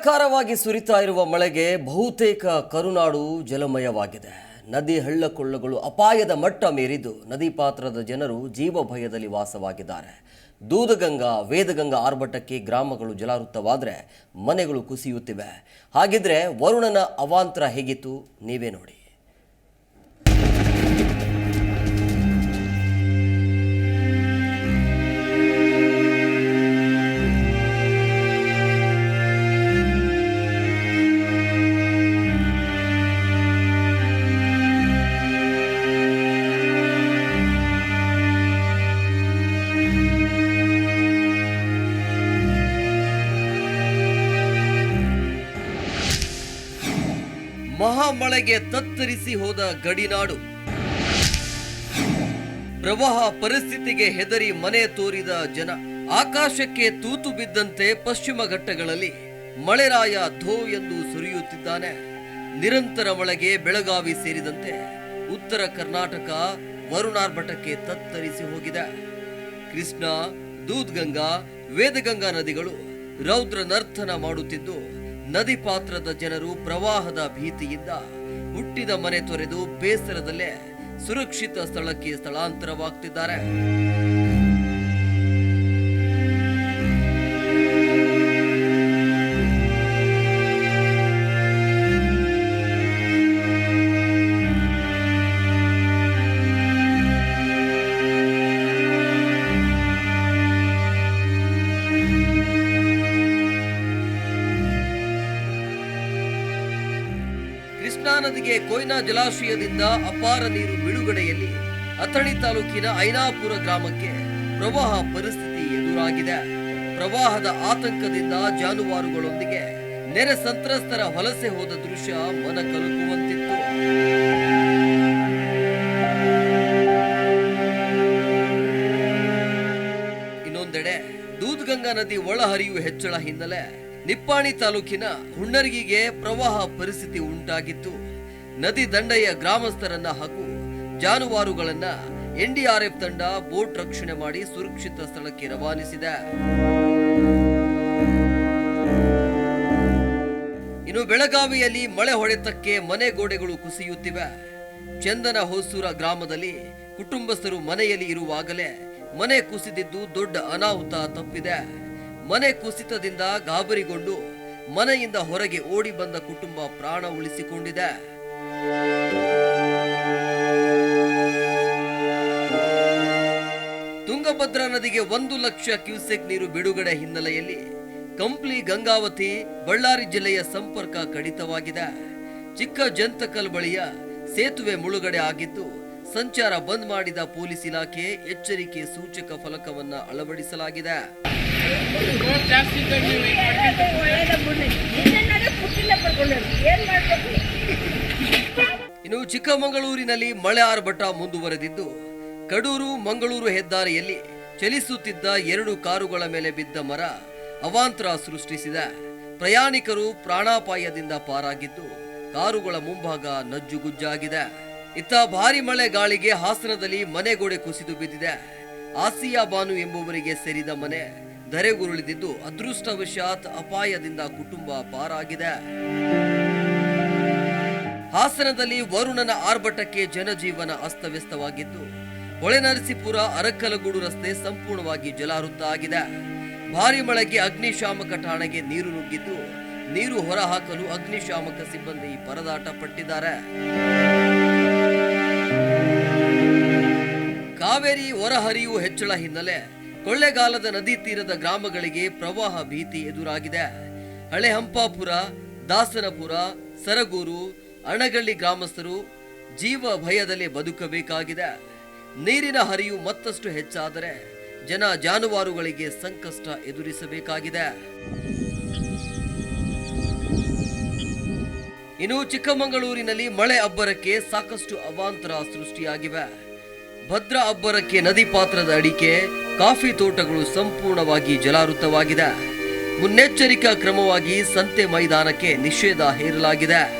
ಧಾರಾಕಾರವಾಗಿ ಸುರಿತಾ ಇರುವ ಮಳೆಗೆ ಬಹುತೇಕ ಕರುನಾಡು ಜಲಮಯವಾಗಿದೆ. ನದಿ ಹಳ್ಳಕೊಳ್ಳಗಳು ಅಪಾಯದ ಮಟ್ಟ ಮೀರಿದ್ದು ನದಿ ಪಾತ್ರದ ಜನರು ಜೀವ ಭಯದಲ್ಲಿ ವಾಸವಾಗಿದ್ದಾರೆ. ದೂದಗಂಗಾ, ವೇದಗಂಗಾ ಆರ್ಭಟಕ್ಕೆ ಗ್ರಾಮಗಳು ಜಲಾವೃತವಾದರೆ ಮನೆಗಳು ಕುಸಿಯುತ್ತಿವೆ. ಹಾಗಿದ್ರೆ ವರುಣನ ಅವಾಂತರ ಹೇಗಿತ್ತು? ನೀವೇ ನೋಡಿ. ಮಹಾಮಳೆಗೆ ತತ್ತರಿಸಿ ಹೋದ ಗಡಿನಾಡು ಪ್ರವಾಹ ಪರಿಸ್ಥಿತಿಗೆ ಹೆದರಿ ಮನೆ ತೋರಿದ ಜನ. ಆಕಾಶಕ್ಕೆ ತೂತು ಬಿದ್ದಂತೆ ಪಶ್ಚಿಮ ಘಟ್ಟಗಳಲ್ಲಿ ಮಳೆರಾಯ ಧೋ ಎಂದು ಸುರಿಯುತ್ತಿದ್ದಾನೆ. ನಿರಂತರ ಮಳೆಗೆ ಬೆಳಗಾವಿ ಸೇರಿದಂತೆ ಉತ್ತರ ಕರ್ನಾಟಕ ವರುಣಾರ್ಭಟಕ್ಕೆ ತತ್ತರಿಸಿ ಹೋಗಿದೆ. ಕೃಷ್ಣ, ದೂದ್ಗಂಗಾ, ವೇದಗಂಗಾ ನದಿಗಳು ರೌದ್ರ ನರ್ತನ ಮಾಡುತ್ತಿದ್ದು ನದಿ ಪಾತ್ರದ ಜನರು ಪ್ರವಾಹದ ಭೀತಿಯಿಂದ ಹುಟ್ಟಿದ ಮನೆ ತೊರೆದು ಬೇಸರದಲ್ಲೇ ಸುರಕ್ಷಿತ ಸ್ಥಳಕ್ಕೆ ಸ್ಥಳಾಂತರವಾಗ್ತಿದ್ದಾರೆ. ನದಿಗೆ ಕೊಯ್ನಾ ಜಲಾಶಯದಿಂದ ಅಪಾರ ನೀರು ಬಿಡುಗಡೆಯಲ್ಲಿ ಅಥಣಿ ತಾಲೂಕಿನ ಐನಾಪುರ ಗ್ರಾಮಕ್ಕೆ ಪ್ರವಾಹ ಪರಿಸ್ಥಿತಿ ಎದುರಾಗಿದೆ. ಪ್ರವಾಹದ ಆತಂಕದಿಂದ ಜಾನುವಾರುಗಳೊಂದಿಗೆ ನೆರೆ ಸಂತ್ರಸ್ತರ ವಲಸೆ ಹೋದ ದೃಶ್ಯ ಮನ ಕಲುಕುವಂತಿತ್ತು ಇನ್ನೊಂದೆಡೆ ದೂದ್ಗಂಗಾ ನದಿ ಒಳಹರಿವು ಹೆಚ್ಚಳ ಹಿನ್ನೆಲೆ ನಿಪ್ಪಾಣಿ ತಾಲೂಕಿನ ಹುಣ್ಣರ್ಗಿಗೆ ಪ್ರವಾಹ ಪರಿಸ್ಥಿತಿ ಉಂಟಾಗಿತ್ತು. ನದಿ ದಂಡೆಯ ಗ್ರಾಮಸ್ಥರನ್ನ ಹಾಗೂ ಜಾನುವಾರುಗಳನ್ನ ಎನ್ಡಿಆರ್ಎಫ್ ತಂಡ ಬೋಟ್ ರಕ್ಷಣೆ ಮಾಡಿ ಸುರಕ್ಷಿತ ಸ್ಥಳಕ್ಕೆ ರವಾನಿಸಿದೆ. ಇನ್ನು ಬೆಳಗಾವಿಯಲ್ಲಿ ಮಳೆ ಹೊಡೆತಕ್ಕೆ ಮನೆ ಗೋಡೆಗಳು ಕುಸಿಯುತ್ತಿವೆ. ಚಂದನ ಹೊಸೂರ ಗ್ರಾಮದಲ್ಲಿ ಕುಟುಂಬಸ್ಥರು ಮನೆಯಲ್ಲಿ ಇರುವಾಗಲೇ ಮನೆ ಕುಸಿದಿದ್ದು ದೊಡ್ಡ ಅನಾಹುತ ತಪ್ಪಿದೆ. ಮನೆ ಕುಸಿತದಿಂದ ಗಾಬರಿಗೊಂಡು ಮನೆಯಿಂದ ಹೊರಗೆ ಓಡಿ ಬಂದ ಕುಟುಂಬ ಪ್ರಾಣ ಉಳಿಸಿಕೊಂಡಿದೆ. ತುಂಗಭದ್ರಾ ನದಿಗೆ ಒಂದು ಲಕ್ಷ ಕ್ಯೂಸೆಕ್ ನೀರು ಬಿಡುಗಡೆ ಹಿನ್ನೆಲೆಯಲ್ಲಿ ಕಂಪ್ಲಿ ಗಂಗಾವತಿ, ಬಳ್ಳಾರಿ ಜಿಲ್ಲೆಯ ಸಂಪರ್ಕ ಕಡಿತವಾಗಿದೆ. ಚಿಕ್ಕ ಜಂತಕಲ್ ಬಳಿಯ ಸೇತುವೆ ಮುಳುಗಡೆ ಆಗಿದ್ದು, ಸಂಚಾರ ಬಂದ್ ಮಾಡಿದ ಪೊಲೀಸ್ ಇಲಾಖೆ ಎಚ್ಚರಿಕೆ ಸೂಚಕ ಫಲಕವನ್ನ ಅಳವಡಿಸಲಾಗಿದೆ. ಇನ್ನು ಚಿಕ್ಕಮಗಳೂರಿನಲ್ಲಿ ಮಳೆ ಆರ್ಭಟ ಮುಂದುವರೆದಿದ್ದು, ಕಡೂರು, ಮಂಗಳೂರು ಹೆದ್ದಾರಿಯಲ್ಲಿ ಚಲಿಸುತ್ತಿದ್ದ ಎರಡು ಕಾರುಗಳ ಮೇಲೆ ಬಿದ್ದ ಮರ ಅವಾಂತರ ಸೃಷ್ಟಿಸಿದೆ. ಪ್ರಯಾಣಿಕರು ಪ್ರಾಣಾಪಾಯದಿಂದ ಪಾರಾಗಿದ್ದು, ಕಾರುಗಳ ಮುಂಭಾಗ ನಜ್ಜುಗುಜ್ಜಾಗಿದೆ. ಇತ್ತ ಭಾರಿ ಮಳೆ ಗಾಳಿಗೆ ಹಾಸನದಲ್ಲಿ ಮನೆಗೋಡೆ ಕುಸಿದು ಬಿದ್ದಿದೆ. ಆಸಿಯಾ ಬಾನು ಎಂಬುವರಿಗೆ ಸೇರಿದ ಮನೆ ಧರೆಗುರುಳಿದಿದ್ದು, ಅದೃಷ್ಟವಶಾತ್ ಅಪಾಯದಿಂದ ಕುಟುಂಬ ಪಾರಾಗಿದೆ. ಹಾಸನದಲ್ಲಿ ವರುಣನ ಆರ್ಭಟಕ್ಕೆ ಜನಜೀವನ ಅಸ್ತವ್ಯಸ್ತವಾಗಿದ್ದು ಹೊಳೆನರಸೀಪುರ ಅರಕ್ಕಲಗೂಡು ರಸ್ತೆ ಸಂಪೂರ್ಣವಾಗಿ ಜಲಾವೃತ ಆಗಿದೆ. ಭಾರಿ ಮಳೆಗೆ ಅಗ್ನಿಶಾಮಕ ಠಾಣೆಗೆ ನೀರು ನುಗ್ಗಿದ್ದು, ನೀರು ಹೊರಹಾಕಲು ಅಗ್ನಿಶಾಮಕ ಸಿಬ್ಬಂದಿ ಪರದಾಟ ಪಟ್ಟಿದ್ದಾರೆ. ಕಾವೇರಿ ಹೊರಹರಿವು ಹೆಚ್ಚಳ ಹಿನ್ನೆಲೆ ಕೊಳ್ಳೆಗಾಲದ ನದಿ ತೀರದ ಗ್ರಾಮಗಳಿಗೆ ಪ್ರವಾಹ ಭೀತಿ ಎದುರಾಗಿದೆ. ಹಳೆ ಹಂಪಾಪುರ ದಾಸನಪುರ, ಸರಗೂರು ಅಣಗಳ್ಳಿ ಗ್ರಾಮಸ್ಥರು ಜೀವ ಭಯದಲ್ಲಿ ಬದುಕಬೇಕಾಗಿದೆ. ನೀರಿನ ಹರಿವು ಮತ್ತಷ್ಟು ಹೆಚ್ಚಾದರೆ ಜನ ಜಾನುವಾರುಗಳಿಗೆ ಸಂಕಷ್ಟ ಎದುರಿಸಬೇಕಾಗಿದೆ. ಇನ್ನು ಚಿಕ್ಕಮಗಳೂರಿನಲ್ಲಿ ಮಳೆ ಅಬ್ಬರಕ್ಕೆ ಸಾಕಷ್ಟು ಅವಾಂತರ ಸೃಷ್ಟಿಯಾಗಿವೆ. ಭದ್ರಾ ಅಬ್ಬರಕ್ಕೆ ನದಿ ಪಾತ್ರದ ಅಡಿಕೆ, ಕಾಫಿ ತೋಟಗಳು ಸಂಪೂರ್ಣವಾಗಿ ಜಲಾವೃತವಾಗಿದೆ. ಮುನ್ನೆಚ್ಚರಿಕಾ ಕ್ರಮವಾಗಿ ಸಂತೆ ಮೈದಾನಕ್ಕೆ ನಿಷೇಧ ಹೇರಲಾಗಿದೆ.